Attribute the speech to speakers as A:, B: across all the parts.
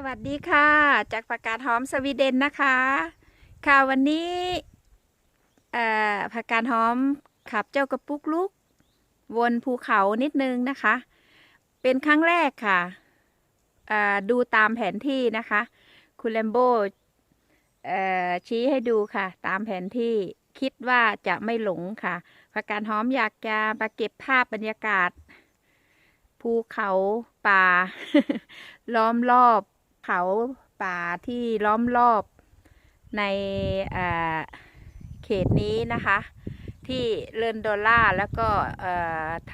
A: สวัสดีค่ะ จากประกาศหอมสวีเดนนะคะ ค่ะวันนี้เอ่อผักกาดหอมขับเจ้ากระปุกลุกวนภูเขานิดนึงนะคะ เป็นครั้งแรกค่ะเอ่อดูตามแผนที่นะคะ คุณแลมโบเอ่อชี้ให้ดูค่ะ ตามแผนที่คิดว่าจะไม่หลงค่ะผักกาดหอมอยากจะมาเก็บภาพบรรยากาศภูเขาป่า ล้อมรอบ เขาป่าที่ล้อมรอบในเขตนี้นะคะ ที่เลินดอลล่าแล้วก็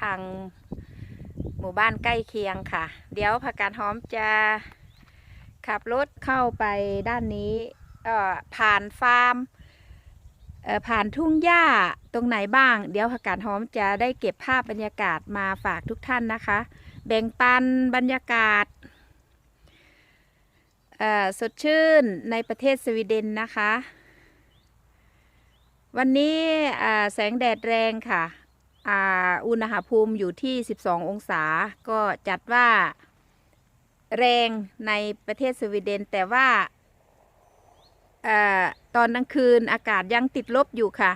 A: ทางหมู่บ้านใกล้เคียงค่ะ เดี๋ยวผักกาดหอมจะขับรถเข้าไปด้านนี้ผ่านฟาร์มผ่านทุ่งหญ้าตรงไหนบ้าง เดี๋ยวผักกาดหอมจะได้เก็บภาพบรรยากาศมาฝากทุกท่านนะคะ แบ่งปันบรรยากาศ สดชื่นในประเทศสวีเดนนะคะ วันนี้แสงแดดแรงค่ะอุณหภูมิอยู่ที่ 12 องศา ก็จัดว่าแรงในประเทศสวีเดน แต่ว่าอตอนกลางคืนอากาศยังติดลบอยู่ค่ะ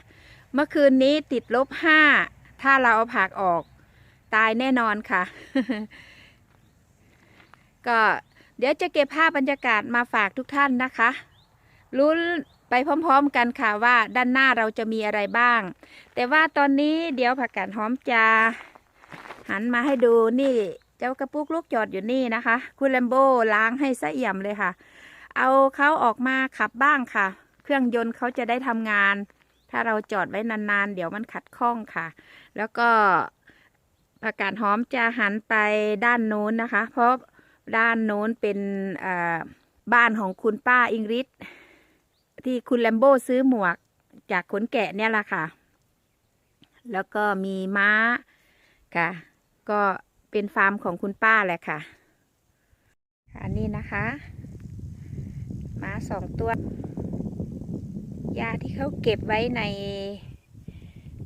A: เมื่อคืนนี้ติดลบ 5 ถ้าเราเอาผักออกตายแน่นอนค่ะ ก็ เดี๋ยวจะเก็บภาพบรรยากาศมาฝากทุกท่านนะคะลุ้นไปพร้อมๆกันค่ะว่าด้านหน้าเราจะมีอะไรบ้าง แต่ว่าตอนนี้เดี๋ยวผักกาดหอมจะหันมาให้ดูนี่เจ้ากระปุกลูกจอดอยู่นี่นะคะ คุณแลมโบล้างให้สะเอี่ยมเลยค่ะ เอาเขาออกมาขับบ้างค่ะ เครื่องยนต์เขาจะได้ทำงาน ถ้าเราจอดไว้นานๆ เดี๋ยวมันขัดข้องค่ะ แล้วก็ผักกาดหอมจะหันไปด้านโน้นนะคะ เพราะ ด้านโน้นเป็นบ้านของคุณป้าอิงริสที่คุณแลมโบซื้อหมวกจากขนแกะเนี่ยแหละค่ะ แล้วก็มีม้าค่ะ ก็เป็นฟาร์มของคุณป้าแหละค่ะค่ะนี่นะคะ ม้าสองตัว ยาที่เขาเก็บไว้ใน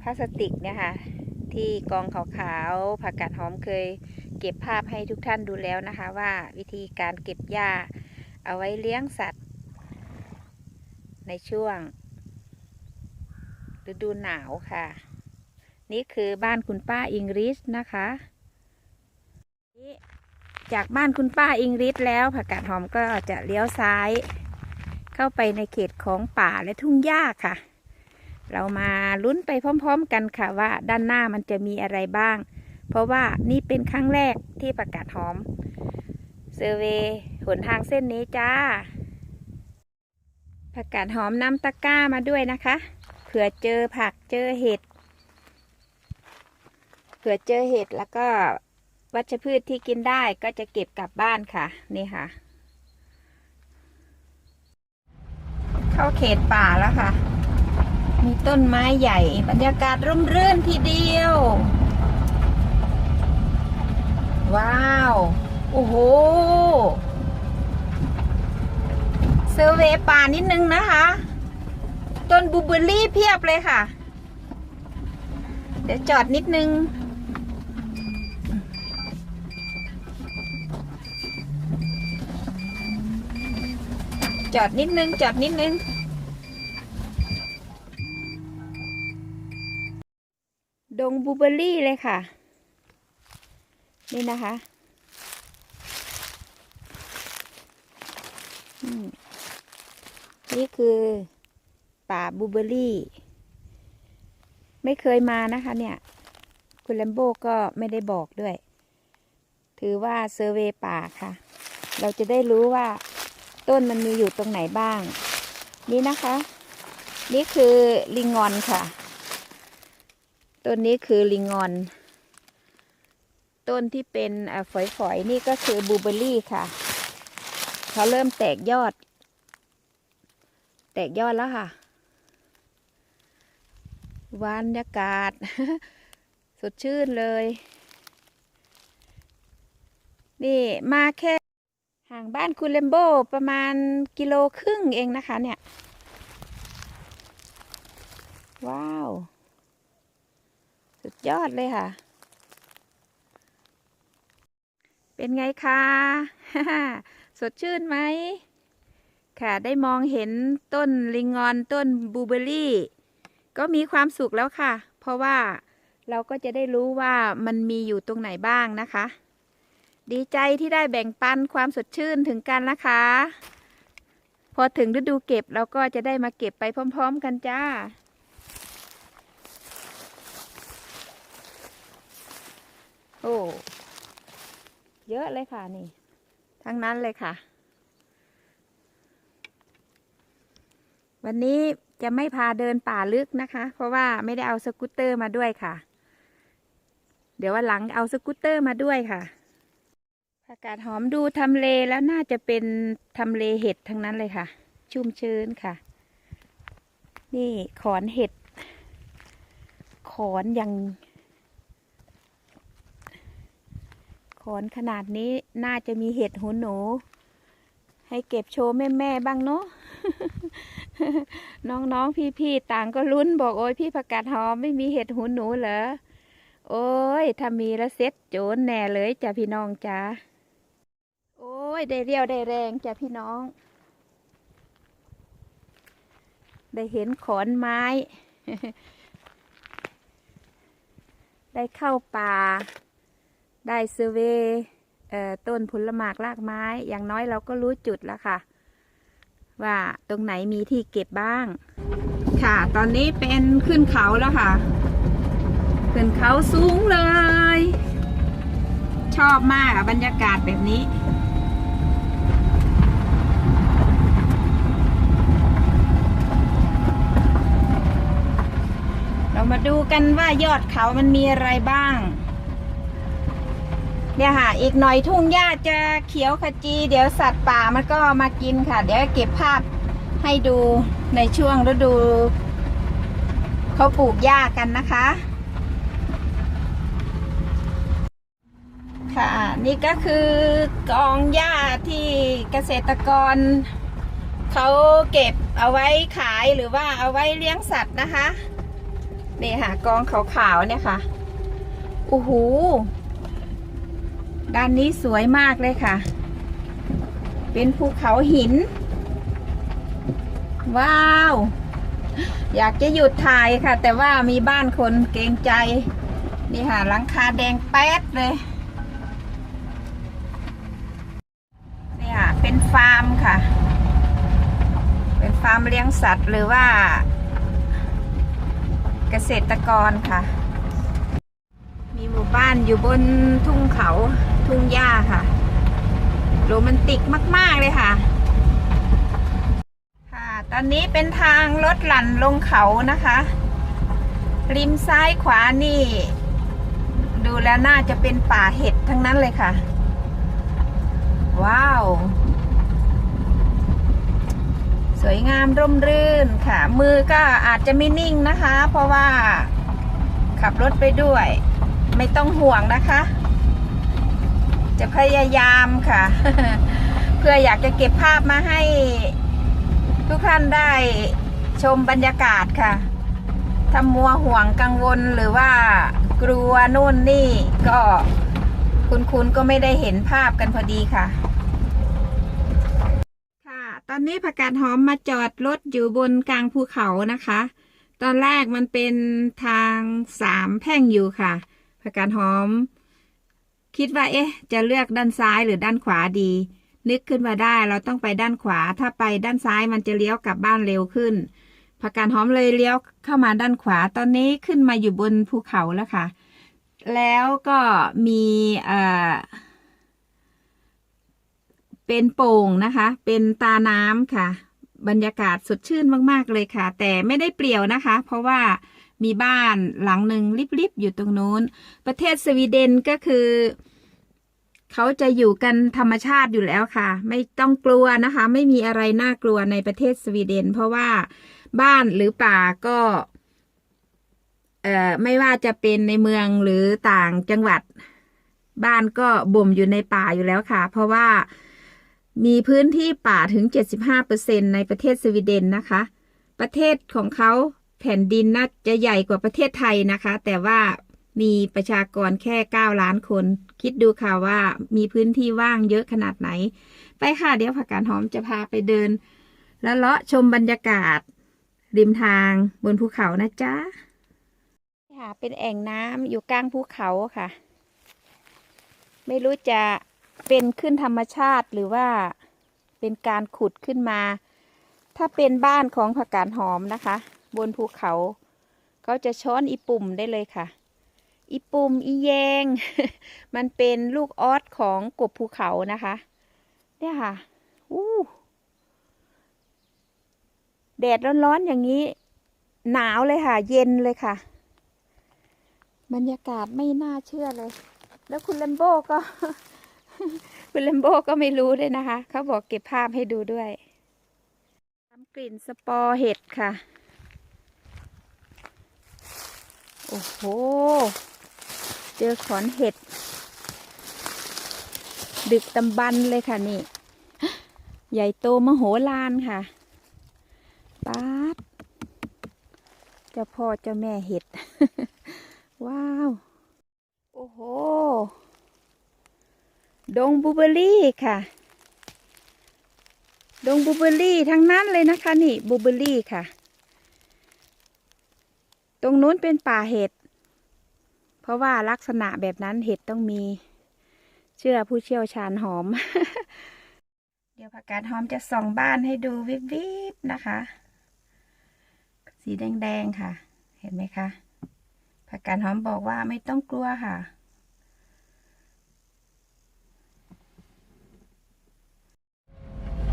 A: พลาสติกเนี่ยค่ะ ที่กองขาวๆผักกาดหอมเคยเก็บภาพให้ทุกท่านดูแล้วนะคะ ว่าวิธีการเก็บหญ้าเอาไว้เลี้ยงสัตว์ ในช่วงฤดูหนาวค่ะ นี่คือบ้านคุณป้าอิงริสนะคะนี่จากบ้านคุณป้าอิงริสแล้วผักกาดหอมก็จะเลี้ยวซ้าย เข้าไปในเขตของป่าและทุ่งหญ้าค่ะ เรามาลุ้นไปพร้อม ๆ กันค่ะว่าด้านหน้ามันจะมีอะไรบ้าง เพราะว่านี่เป็นครั้งแรกที่ประกาศหอม เซอร์เวย์หนทางเส้นนี้จ้าผักกาดหอมนำตะกร้ามาด้วยนะคะ เผื่อเจอผักเจอเห็ด เผื่อเจอเห็ดแล้วก็วัชพืชที่กินได้ก็จะเก็บกลับบ้านค่ะ นี่ค่ะ เข้าเขตป่าแล้วค่ะ มีต้นไม้ใหญ่ บรรยากาศร่มรื่นทีเดียว ว้าว โอ้โหเซอร์เวย์ป่านิดนึงนะคะ ต้นบูเบอร์รี่เพียบเลยค่ะ เดี๋ยวจอดนิดนึง จอดนิดนึง จอดนิดนึง งบูเบอรี่เลยค่ะ นี่นะคะนี่คือป่าบูเบอรี่ ไม่เคยมานะคะ เนี่ย คุณแลมโบก็ไม่ได้บอกด้วย ถือว่าเซอร์เวป่าค่ะ เราจะได้รู้ว่าต้นมันมีอยู่ตรงไหนบ้าง นี่นะคะ นี่คือลิงงอนค่ะ ต้นนี้คือลิงงอน ต้นที่เป็นฝอยๆนี่ก็คือบูเบอรี่ค่ะเขาเริ่มแตกยอด แตกยอดแล้วค่ะบรรยากาศ สดชื่นเลย นี่มาแค่ห่างบ้านคุณเลมโบประมาณกิโลครึ่งเองนะคะเนี่ย ว้าว ยอดเลยค่ะ เป็นไงคะ สดชื่นไหม ค่ะ ได้มองเห็นต้นลิงงอนต้นบูเบอร์รี่ ก็มีความสุขแล้วค่ะ เพราะว่าเราก็จะได้รู้ว่ามันมีอยู่ตรงไหนบ้างนะคะ ดีใจที่ได้แบ่งปันความสดชื่นถึงกันนะคะ พอถึงฤดูเก็บเราก็จะได้มาเก็บไปพร้อม ๆ กันจ้า โอ้เยอะเลยค่ะนี่ ทั้งนั้นเลยค่ะ วันนี้จะไม่พาเดินป่าลึกนะคะ เพราะว่าไม่ได้เอาสกูตเตอร์มาด้วยค่ะ เดี๋ยววันหลังเอาสกูตเตอร์มาด้วยค่ะผักกาดหอมดูทำเลแล้วน่าจะเป็นทำเลเห็ดทั้งนั้นเลยค่ะ ชุ่มชื้นค่ะ นี่ขอนเห็ด ขอนอย่าง ขอนขนาดนี้น่าจะมีเห็ดหูหนู ให้เก็บโชว์แม่ๆบ้างเนาะน้องๆพี่ๆต่างก็ลุ้นบอกโอ้ยพี่ผักกาดหอมไม่มีเห็ดหูหนูเหรอโอ้ยถ้ามีล้วเซ็ตโจนแน่เลยจ้ะพี่น้องจ้าโอ้ยได้เรียวได้แรงจ้ะพี่น้อง ได้เห็นขอนไม้ ได้เข้าป่า ได้เซอร์เวต้นผลหมากรากไม้ อย่างน้อยเราก็รู้จุดแล้วค่ะ ว่าตรงไหนมีที่เก็บบ้าง ค่ะ ตอนนี้เป็นขึ้นเขาแล้วค่ะ ขึ้นเขาสูงเลย ชอบมากอะบรรยากาศแบบนี้เรามาดูกันว่ายอดเขามันมีอะไรบ้าง เนี่ยค่ะ อีกหน่อยทุ่งหญ้าจะเขียวขจี เดี๋ยวสัตว์ป่ามันก็มากินค่ะ เดี๋ยวเก็บภาพให้ดูในช่วงฤดูเขาปลูกหญ้ากันนะคะ ค่ะ นี่ก็คือกองหญ้าที่เกษตรกรเขาเก็บเอาไว้ขายหรือว่าเอาไว้เลี้ยงสัตว์นะคะ นี่ค่ะ กองขาวๆเนี่ยค่ะโอ้โห ด้านนี้สวยมากเลยค่ะ เป็นภูเขาหิน ว้าว อยากจะหยุดถ่ายค่ะ แต่ว่ามีบ้านคนเกรงใจ นี่ค่ะ หลังคาแดงแป๊ดเลยนี่ค่ะ เป็นฟาร์มค่ะ เป็นฟาร์มเลี้ยงสัตว์หรือว่า เกษตรกรค่ะ มีหมู่บ้านอยู่บนทุ่งเขา ทุ่งหญ้าค่ะ โรแมนติกมาก ๆ เลยค่ะ ค่ะ ตอนนี้เป็นทางรถหลั่นลงเขานะคะ ริมซ้ายขวานี่ ดูแล้วน่าจะเป็นป่าเห็ดทั้งนั้นเลยค่ะ ว้าว สวยงามร่มรื่นค่ะ มือก็อาจจะไม่นิ่งนะคะ เพราะว่าขับรถไปด้วย ไม่ต้องห่วงนะคะ จะพยายามค่ะ เพื่ออยากจะเก็บภาพมาให้ทุกท่านได้ชมบรรยากาศค่ะถ้ามัวห่วงกังวลหรือว่ากลัวนู่นนี่ก็คุณคุณก็ไม่ได้เห็นภาพกันพอดีค่ะ ค่ะ ตอนนี้ผักกาดหอมมาจอดรถอยู่บนกลางภูเขานะคะ ตอนแรกมันเป็นทางสามแพร่งอยู่ค่ะผักกาดหอม คิดว่า เอ๊ะ จะเลือกด้านซ้ายหรือด้านขวาดี นึกขึ้นมาได้เราต้องไปด้านขวา ถ้าไปด้านซ้ายมันจะเลี้ยวกลับบ้านเร็วขึ้นผักกาดหอมเลยเลี้ยวเข้ามาด้านขวา ตอนนี้ขึ้นมาอยู่บนภูเขาแล้วค่ะ แล้วก็มีเอ่อเป็นโป่งนะคะ เป็นตาน้ำค่ะ บรรยากาศสดชื่นมาก ๆ เลยค่ะ แต่ไม่ได้เปลี่ยวนะคะ เพราะว่า มีบ้านหลังหนึ่งริบๆอยู่ตรงนู้น ประเทศสวีเดนก็คือ เขาจะอยู่กันธรรมชาติอยู่แล้วค่ะ ไม่ต้องกลัวนะคะ ไม่มีอะไรน่ากลัวในประเทศสวีเดน เพราะว่าบ้านหรือป่าก็เอ่อไม่ว่าจะเป็นในเมืองหรือต่างจังหวัด บ้านก็บ่มอยู่ในป่าอยู่แล้วค่ะ เพราะว่ามีพื้นที่ป่าถึง 75%ในประเทศสวีเดนนะคะ ประเทศของเขา แผ่นดินน่าจะใหญ่กว่าประเทศไทยนะคะ แต่ว่ามีประชากรแค่ 9 ล้านคน คิดดูค่ะว่ามีพื้นที่ว่างเยอะขนาดไหน ไปค่ะ เดี๋ยวผักกาดหอมจะพาไปเดิน แล้วเลาะชมบรรยากาศ ริมทางบนภูเขานะจ๊ะค่ะเป็นแอ่งน้ำอยู่กลางภูเขาค่ะ ไม่รู้จะเป็นขึ้นธรรมชาติหรือว่าเป็นการขุดขึ้นมา ถ้าเป็นบ้านของผักกาดหอมนะคะ บนภูเขา เขาจะช้อนอีปุ่มได้เลยค่ะ อีปุ่มอีแยง มันเป็นลูกออสของกบภูเขานะคะ เนี่ยค่ะ อู้แดดร้อนๆอย่างนี้ หนาวเลยค่ะ เย็นเลยค่ะ บรรยากาศไม่น่าเชื่อเลย แล้วคุณเลมโบ้ก็ คุณเลมโบ้ก็ไม่รู้ด้วยนะคะ เขาบอกเก็บภาพให้ดูด้วยทำกลิ่นสปอร์เห็ดค่ะ โอ้โห เจอขอนเห็ด ดึกตำบันเลยค่ะนี่ ใหญ่โตมโหฬารค่ะป๊าดเจ้าพ่อเจ้าแม่เห็ด ว้าว โอ้โห ดงบูเบอรี่ค่ะ ดงบูเบอรี่ทั้งนั้นเลยนะคะนี่บูเบอรี่ค่ะ ตรงนู้นเป็นป่าเห็ด เพราะว่าลักษณะแบบนั้นเห็ดต้องมี เชื่อผู้เชี่ยวชาญหอม เดี๋ยวผักกาดหอมจะส่องบ้านให้ดูวิบวิบนะคะ สีแดงๆค่ะ เห็นไหมคะผักกาดหอมบอกว่าไม่ต้องกลัวค่ะ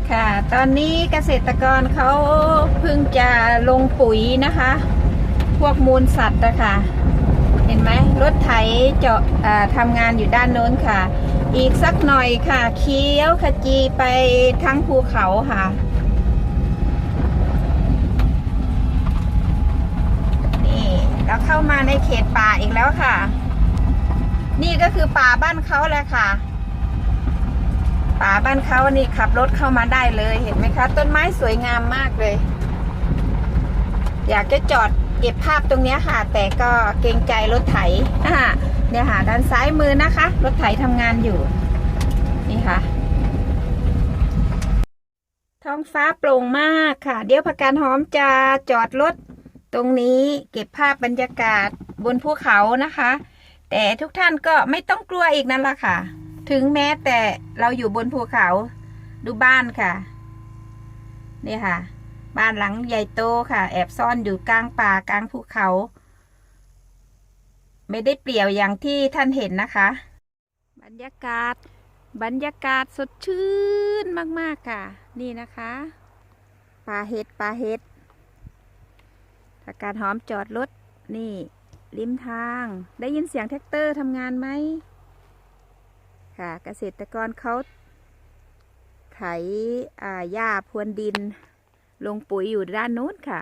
A: ค่ะ ตอนนี้เกษตรกรเขาเพิ่งจะลงปุ๋ยนะคะ พวกมูลสัตว์นะคะเห็นไหมรถไถเจาะอ่าทำงานอยู่ด้านโน้นค่ะ อีกสักหน่อยค่ะ เคี้ยวขจีไปทั้งภูเขาค่ะนี่เราเข้ามาในเขตป่าอีกแล้วค่ะ นี่ก็คือป่าบ้านเขาแหละค่ะป่าบ้านเขานี่ขับรถเข้ามาได้เลยเห็นไหมคะ ต้นไม้สวยงามมากเลย อยากจะจอด เก็บภาพตรงนี้ค่ะ แต่ก็เกรงใจรถไถเนี่ยค่ะ ด้านซ้ายมือนะคะ รถไถทำงานอยู่ นี่ค่ะ ท้องฟ้าโปร่งมากค่ะ เดี๋ยวผักกาดหอมจะจอดรถตรงนี้เก็บภาพบรรยากาศบนภูเขานะคะ แต่ทุกท่านก็ไม่ต้องกลัวอีกนั่นละค่ะ ถึงแม้แต่เราอยู่บนภูเขาดูบ้านค่ะ นี่ค่ะ บ้านหลังใหญ่โตค่ะ แอบซ่อนอยู่กลางป่ากลางภูเขา ไม่ได้เปลี่ยวอย่างที่ท่านเห็นนะคะ บรรยากาศ บรรยากาศสดชื่นมากๆค่ะ นี่นะคะป่าเห็ดป่าเห็ดผักาดหอมจอดรถนี่ริมทางได้ยินเสียงแท็กเตอร์ทำงานไหมค่ะเกษตรกรเขาไถอาหญ้าพรวนดิน ลงปุ๋ยอยู่ด้านนู้นค่ะ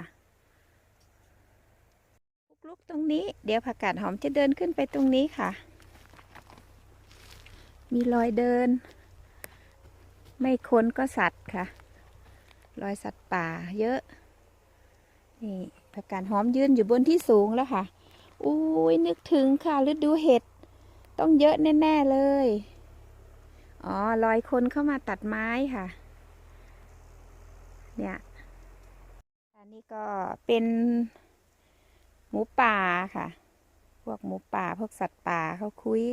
A: ลุกตรงนี้ เดี๋ยวผักกาดหอมจะเดินขึ้นไปตรงนี้ค่ะ มีรอยเดิน ไม่คนก็สัตว์ค่ะ รอยสัตว์ป่าเยอะ นี่ผักกาดหอมยืนอยู่บนที่สูงแล้วค่ะ อุ้ยนึกถึงค่ะฤดูเห็ด ต้องเยอะแน่ ๆเลย อ๋อลอยคนเข้ามาตัดไม้ค่ะ เนี่ย นนี้ก็เป็นหมูป่าค่ะ พวกหมูป่าพวกสัตว์ป่าเขาคุย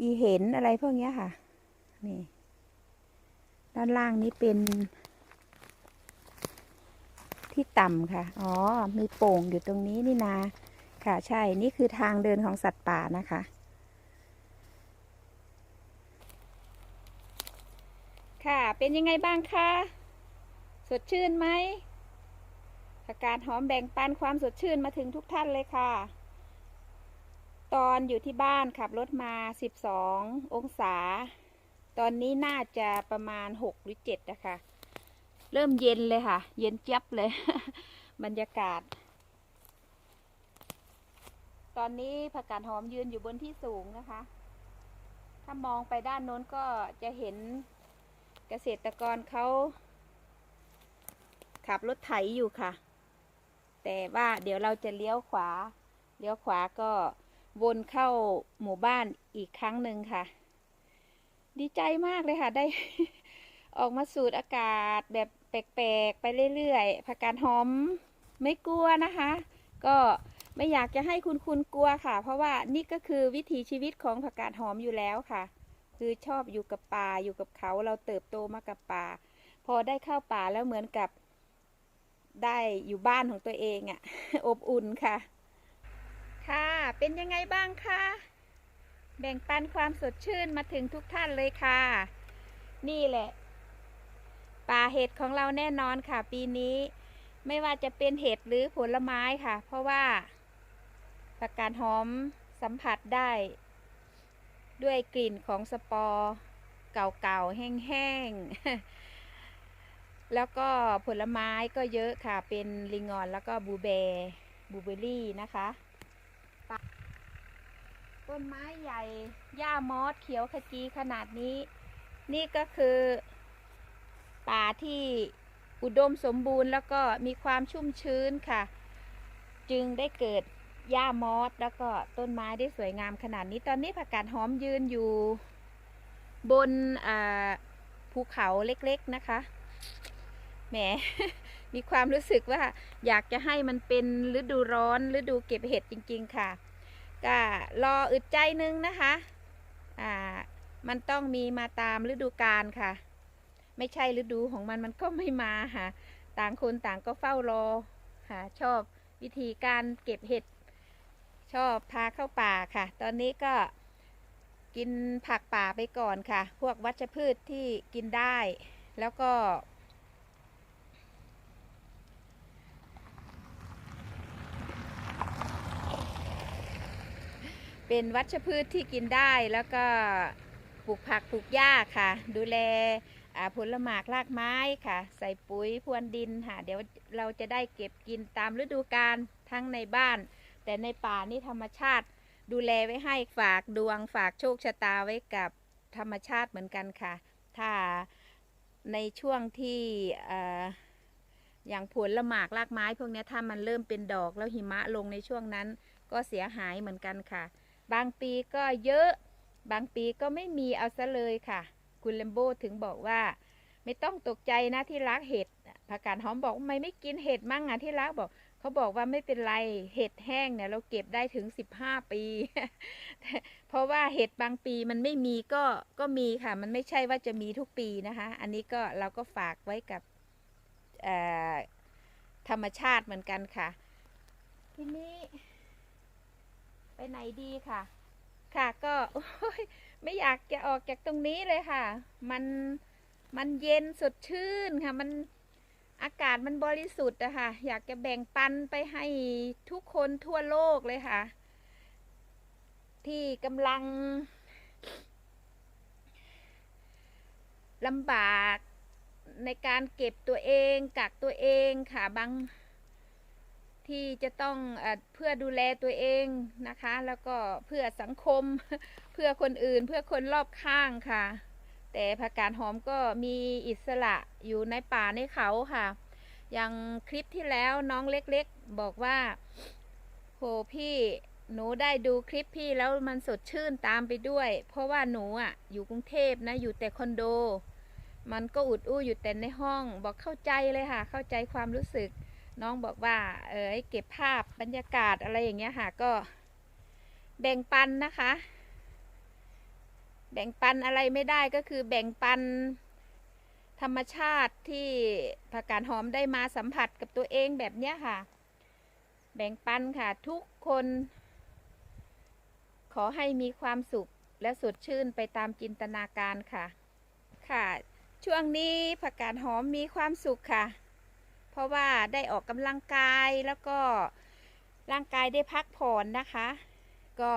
A: อีเห็นอะไรพวกนี้ค่ะ นี่ ด้านล่างนี้เป็น ที่ต่ำค่ะ อ๋อ มีโป่งอยู่ตรงนี้นี่นาค่ะ ใช่ นี่คือทางเดินของสัตว์ป่านะคะค่ะ เป็นยังไงบ้างคะ สดชื่นไหมผักกาดหอมแบ่งปันความสดชื่นมาถึงทุกท่านเลยค่ะ ตอนอยู่ที่บ้านขับรถมา 12 องศา ตอนนี้น่าจะประมาณ 6 หรือ 7 นะคะ เริ่มเย็นเลยค่ะ เย็นเจี๊ยบเลย บรรยากาศ ตอนนี้ผักกาดหอมยืนอยู่บนที่สูงนะคะ ถ้ามองไปด้านโน้นก็จะเห็นเกษตรกรเขา ขับรถไถอยู่ค่ะ แต่ว่าเดี๋ยวเราจะเลี้ยวขวา เลี้ยวขวาก็วนเข้าหมู่บ้านอีกครั้งหนึ่งค่ะ ดีใจมากเลยค่ะ ได้ ออกมาสูดอากาศแบบแปลกๆ ไปเรื่อยๆผักกาดหอมไม่กลัวนะคะ ก็ไม่อยากจะให้คุณคุณกลัวค่ะ เพราะว่านี่ก็คือวิถีชีวิตของผักกาดหอมอยู่แล้วค่ะ คือชอบอยู่กับป่าอยู่กับเขาเราเติบโตมากับป่า พอได้เข้าป่าแล้วเหมือนกับ ได้อยู่บ้านของตัวเองอะ่ะ อบอุ่นค่ะ ค่ะ เป็นยังไงบ้างคะแบ่งปันความสดชื่นมาถึงทุกท่านเลยค่ะ นี่แหละ ป่าเห็ดของเราแน่นอนค่ะ ปีนี้ ไม่ว่าจะเป็นเห็ดหรือผลไม้ค่ะ เพราะว่าประกาศหอมสัมผัสได้ ด้วยกลิ่นของสปอร์เก่าๆแห้งๆ แล้วก็ผลไม้ก็เยอะค่ะ เป็นลิงออนแล้วก็บูเบร์บูเบอรี่นะคะ ต้นไม้ใหญ่ หญ้ามอสเขียวขจีขนาดนี้ นี่ก็คือ ป่าที่อุดมสมบูรณ์ แล้วก็มีความชุ่มชื้นค่ะ จึงได้เกิดหญ้ามอสแล้วก็ต้นไม้ได้สวยงามขนาดนี้ ตอนนี้ผักกาดหอมยืนอยู่ บนภูเขาเล็กๆนะคะ แหมมีความรู้สึกว่าอยากจะให้มันเป็นฤดูร้อนฤดูเก็บเห็ดจริง ๆ ค่ะก็รออึดใจนึงนะคะอ่ามันต้องมีมาตามฤดูกาลค่ะ ไม่ใช่ฤดูของมันมันก็ไม่มาค่ะ ต่างคนต่างก็เฝ้ารอค่ะชอบวิธีการเก็บเห็ด ชอบพาเข้าป่าค่ะ ตอนนี้ก็กินผักป่าไปก่อนค่ะ พวกวัชพืชที่กินได้ แล้วก็ เป็นวัชพืชที่กินได้แล้วก็ปลูกผักปลูกหญ้าค่ะ ดูแลผลหมากรากไม้ค่ะ ใส่ปุ๋ยพรวนดินค่ะ เดี๋ยวเราจะได้เก็บกินตามฤดูกาลทั้งในบ้าน แต่ในป่านี่ธรรมชาติ ดูแลไว้ให้ฝากดวงฝากโชคชะตาไว้กับธรรมชาติเหมือนกันค่ะ ถ้าในช่วงที่อย่างผลละหมากรากไม้พวกนี้ถ้ามันเริ่มเป็นดอกแล้วหิมะลงในช่วงนั้นก็เสียหายเหมือนกันค่ะ บางปีก็เยอะ บางปีก็ไม่มีเอาซะเลยค่ะ คุณเลมโบถึงบอกว่า ไม่ต้องตกใจนะที่รักเห็ดผักกาดหอมบอกว่าไมไม่กินเห็ดมั่งอะที่รักบอกเขาบอกว่าไม่เป็นไรเห็ดแห้งเนี่ยเราเก็บได้ถึงสิบห้าปี เพราะว่าเห็ดบางปีมันไม่มีก็ก็มีค่ะ มันไม่ใช่ว่าจะมีทุกปีนะคะ อันนี้ก็เราก็ฝากไว้กับธรรมชาติเหมือนกันค่ะ ทีนี้ ไปไหนดีค่ะ ค่ะก็โอ้ยไม่อยากจะออกจากตรงนี้เลยค่ะ มันมันเย็นสดชื่นค่ะ มันอากาศมันบริสุทธิ์อะค่ะ อยากจะแบ่งปันไปให้ทุกคนทั่วโลกเลยค่ะ ที่กำลังลำบากในการเก็บตัวเองกักตัวเองค่ะบาง ที่จะต้องเออเพื่อดูแลตัวเองนะคะ แล้วก็เพื่อสังคมเพื่อคนอื่น เพื่อคนรอบข้างค่ะ แต่ผักกาดหอมก็มีอิสระอยู่ในป่าในเขาค่ะ อย่างคลิปที่แล้วน้องเล็กๆบอกว่าโหพี่หนูได้ดูคลิปพี่แล้วมันสดชื่นตามไปด้วย เพราะว่าหนูอะอยู่กรุงเทพนะอยู่แต่คอนโด มันก็อุดอู้อยู่แต่ในห้อง บอกเข้าใจเลยค่ะ เข้าใจความรู้สึก น้องบอกว่า เออเก็บภาพบรรยากาศอะไรอย่างเงี้ยค่ะก็แบ่งปันนะคะ แบ่งปันอะไรไม่ได้ก็คือแบ่งปันธรรมชาติที่ผักกาดหอมได้มาสัมผัสกับตัวเองแบบเนี้ยค่ะ แบ่งปันค่ะทุกคน ขอให้มีความสุขและสดชื่นไปตามจินตนาการค่ะ ค่ะ ช่วงนี้ผักกาดหอมมีความสุขค่ะ ราะว่าได้ออกกำลังกายแล้วก็ร่างกายได้พักผ่อนนะคะ ก็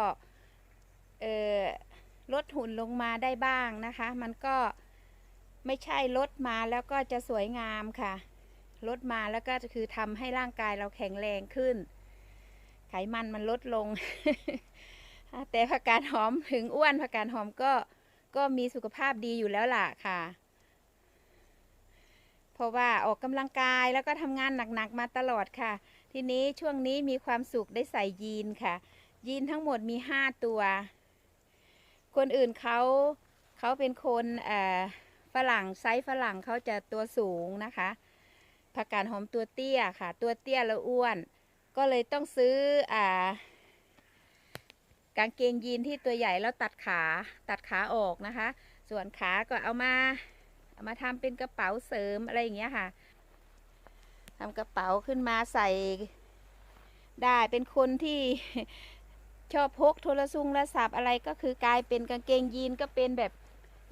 A: ลดหุ่นลงมาได้บ้างนะคะ มันก็ไม่ใช่ลดมาแล้วก็จะสวยงามค่ะ ลดมาแล้วก็คือทำให้ร่างกายเราแข็งแรงขึ้น ไขมันมันลดลง แต่ผักกาดหอมถึงอ้วนผักกาดหอมก็ก็มีสุขภาพดีอยู่แล้วล่ะค่ะ ราะว่าออกกำลังกายแล้วก็ทำงานหนักๆมาตลอดค่ะ ทีนี้ช่วงนี้มีความสุขได้ใส่ยีนค่ะ ยีนทั้งหมดมีห้าตัว คนอื่นเขาเขาเป็นคนฝรั่งไซส์ฝรั่งเขาจะตัวสูงนะคะผักกาดหอมตัวเตี้ยค่ะ ตัวเตี้ยแล้วอ้วน ก็เลยต้องซื้ออ่ากางเกงยีนที่ตัวใหญ่แล้วตัดขาตัดขาออกนะคะ ส่วนขาก็เอามา มาทำเป็นกระเป๋าเสริมอะไรอย่างเงี้ยค่ะทำกระเป๋าขึ้นมาใส่ได้เป็นคนที่ชอบพกโทรศัพท์โทรศัพท์อะไรก็คือกลายเป็นกางเกงยีนก็เป็นแบบ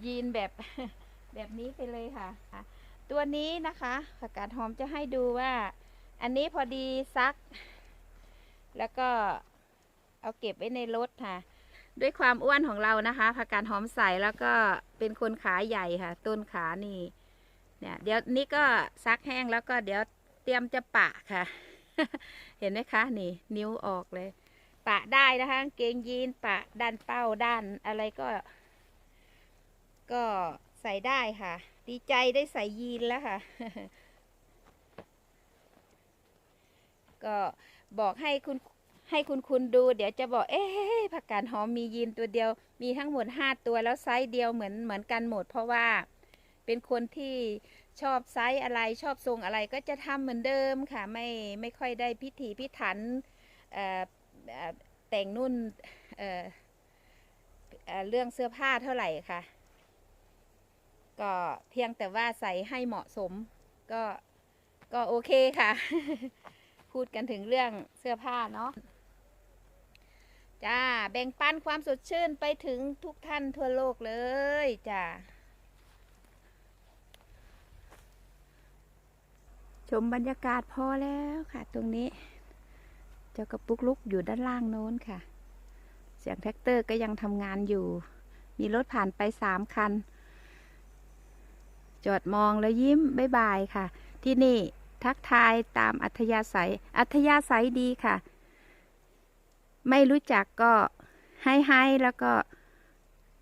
A: ยีนแบบแบบนี้ไปเลยค่ะ ตัวนี้นะคะผักกาดหอมจะให้ดูว่า อันนี้พอดีซัก แล้วก็เอาเก็บไว้ในรถค่ะ ด้วยความอ้วนของเรานะคะผักกาดหอมใสแล้วก็เป็นคนขาใหญ่ค่ะ ต้นขานี่เนี่ยเดี๋ยวนี้ก็ซักแห้งแล้วก็เดี๋ยวเตรียมจะปะค่ะ เห็นไหมคะนี่ นิ้วออกเลย ปะได้นะคะเกงยีนปะด้านเป้าด้านอะไรก็ ก็ใส่ได้ค่ะ ดีใจได้ใส่ยีนแล้วค่ะ ก็บอกให้คุณ ให้คุณคุณดู เดี๋ยวจะบอกเอ๊ะผักกาดหอมมียีนตัวเดียว มีทั้งหมดห้าตัวแล้วไซส์เดียวเหมือนเหมือนกันหมด เพราะว่าเป็นคนที่ชอบไซส์อะไรชอบทรงอะไรก็จะทำเหมือนเดิมค่ะ ไม่ไม่ค่อยได้พิถีพิถันเอ่อแต่งนุ่นเเอ่อเรื่องเสื้อผ้าเท่าไหร่ค่ะ ก็เพียงแต่ว่าใส่ให้เหมาะสม ก็ก็โอเคค่ะ พูดกันถึงเรื่องเสื้อผ้าเนาะ จ้า แบ่งปันความสดชื่นไปถึงทุกท่านทั่วโลกเลยจ้า ชมบรรยากาศพอแล้วค่ะ ตรงนี้ เจ้ากระปุกลุกอยู่ด้านล่างโน้นค่ะ เสียงแท็กเตอร์ก็ยังทำงานอยู่ มีรถผ่านไปสามคัน จอดมองแล้วยิ้มบ๊ายบายค่ะ ที่นี่ทักทายตามอัธยาศัย อัธยาศัยดีค่ะ ไม่รู้จักก็ให้ให้แล้วก็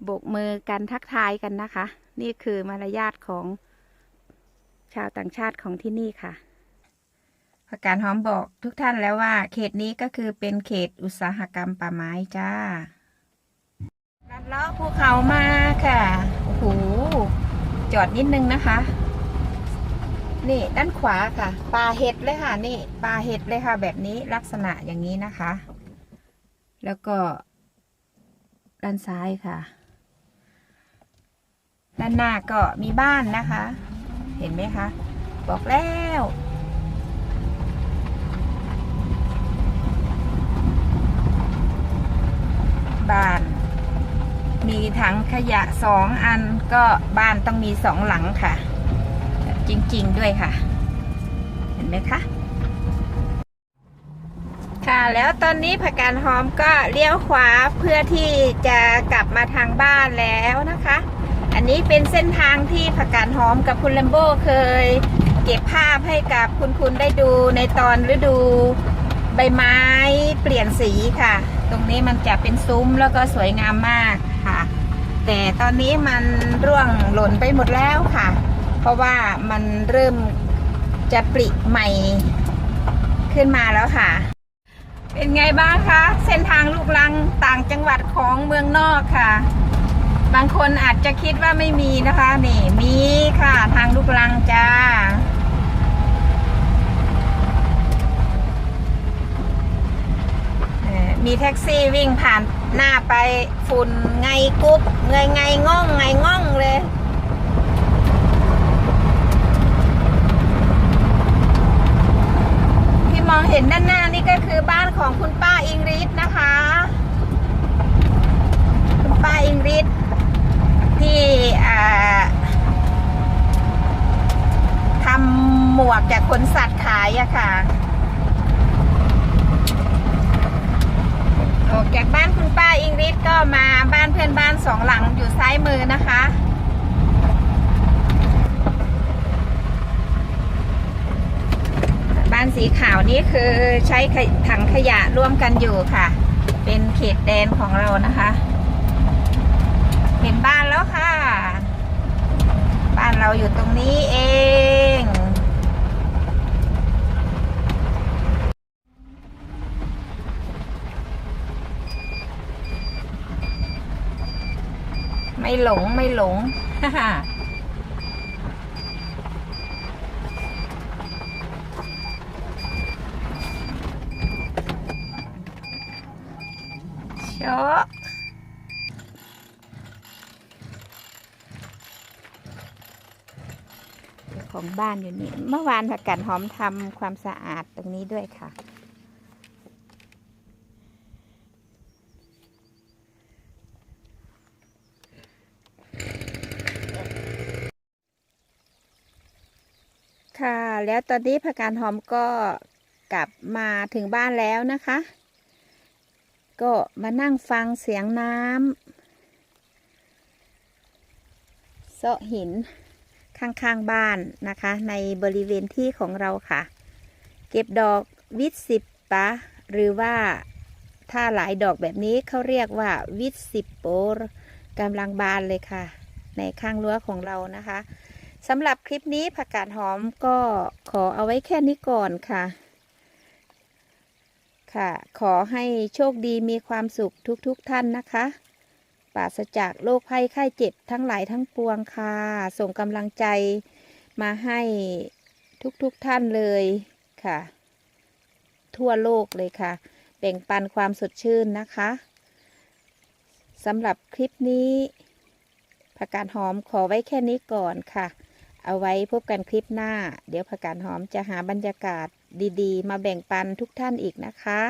A: โบกมือกันทักทายกันนะคะ นี่คือมารยาทของชาวต่างชาติของที่นี่ค่ะประการหอมบอกทุกท่านแล้วว่า เขตนี้ก็คือเป็นเขตอุตสาหกรรมป่าไม้จ้าลัดเลาะภูเขามาค่ะ โอ้โห จอดนิดนึงนะคะ นี่ด้านขวาค่ะปลาเห็ดเลยค่ะ นี่ปลาเห็ดเลยค่ะ แบบนี้ลักษณะอย่างนี้นะคะ แล้วก็ ด้านซ้ายค่ะ ด้านหน้าก็มีบ้านนะคะ เห็นไหมคะ บอกแล้วบ้าน มีถังขยะสองอันก็บ้านต้องมีสองหลังค่ะ จริง ๆ ด้วยค่ะ เห็นไหมคะ แล้วตอนนี้ผักกาดหอมก็เลี้ยวขวาเพื่อที่จะกลับมาทางบ้านแล้วนะคะ อันนี้เป็นเส้นทางที่ผักกาดหอมกับคุณแลมโบเคย เก็บภาพให้กับคุณคุณได้ดูในตอนฤดูใบไม้เปลี่ยนสีค่ะ ตรงนี้มันจะเป็นซุ้มแล้วก็สวยงามมากค่ะ แต่ตอนนี้มันร่วงหล่นไปหมดแล้วค่ะ เพราะว่ามันเริ่มจะปริใหม่ขึ้นมาแล้วค่ะ เป็นไงบ้างคะ เส้นทางลูกลังต่างจังหวัดของเมืองนอกค่ะ บางคนอาจจะคิดว่าไม่มีนะคะนี่มีค่ะทางลูกลังจ้าออมีแท็กซี่วิ่งผ่านหน้าไปฝุ่นไงกุ๊บไงไงง่องไงง่องเลย มองเห็นด้านหน้านี่ก็คือบ้านของคุณป้าอิงริสนะคะ คุณป้าอิงริสที่ทำหมวกจากขนสัตว์ขายอะค่ะออกจากบ้านคุณป้าอิงริสก็มาบ้านเพื่อนบ้านสองหลังอยู่ซ้ายมือนะคะ บ้านสีขาวนี่คือใช้ถังขยะร่วมกันอยู่ค่ะ เป็นเขตแดนของเรานะคะ เห็นบ้านแล้วค่ะ บ้านเราอยู่ตรงนี้เองไม่หลงไม่หลงโชะของบ้านอยู่นี่ เมื่อวานผักกาดหอมทำความสะอาดตรงนี้ด้วยค่ะ ค่ะ แล้วตอนนี้ผักกาดหอมก็กลับมาถึงบ้านแล้วนะคะ ก็มานั่งฟังเสียงน้ำเซาะหินข้างๆบ้านนะคะ ในบริเวณที่ของเราค่ะ เก็บดอกวิตสิบปะ หรือว่าถ้าหลายดอกแบบนี้เขาเรียกว่าวิตสิบโปรกำลังบานเลยค่ะ ในข้างรั้วของเรานะคะสำหรับคลิปนี้ผักกาดหอมก็ขอเอาไว้แค่นี้ก่อนค่ะ ค่ะ ขอให้โชคดีมีความสุขทุกๆทท่านนะคะปราศจากโรคภัยไข้เจ็บทั้งหลายทั้งปวงค่ะ ส่งกำลังใจมาให้ทุกๆทท่านเลยค่ะ ทั่วโลกเลยค่ะ แบ่งปันความสดชื่นนะคะสำหรับคลิปนี้ผักกาดหอมขอไว้แค่นี้ก่อนค่ะ เอาไว้พบกันคลิปหน้า เดี๋ยวผักกาดหอมจะหาบรรยากาศ ดีๆ มาแบ่งปันทุกท่านอีกนะคะ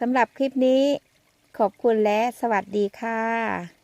A: สำหรับคลิปนี้ขอบคุณและสวัสดีค่ะ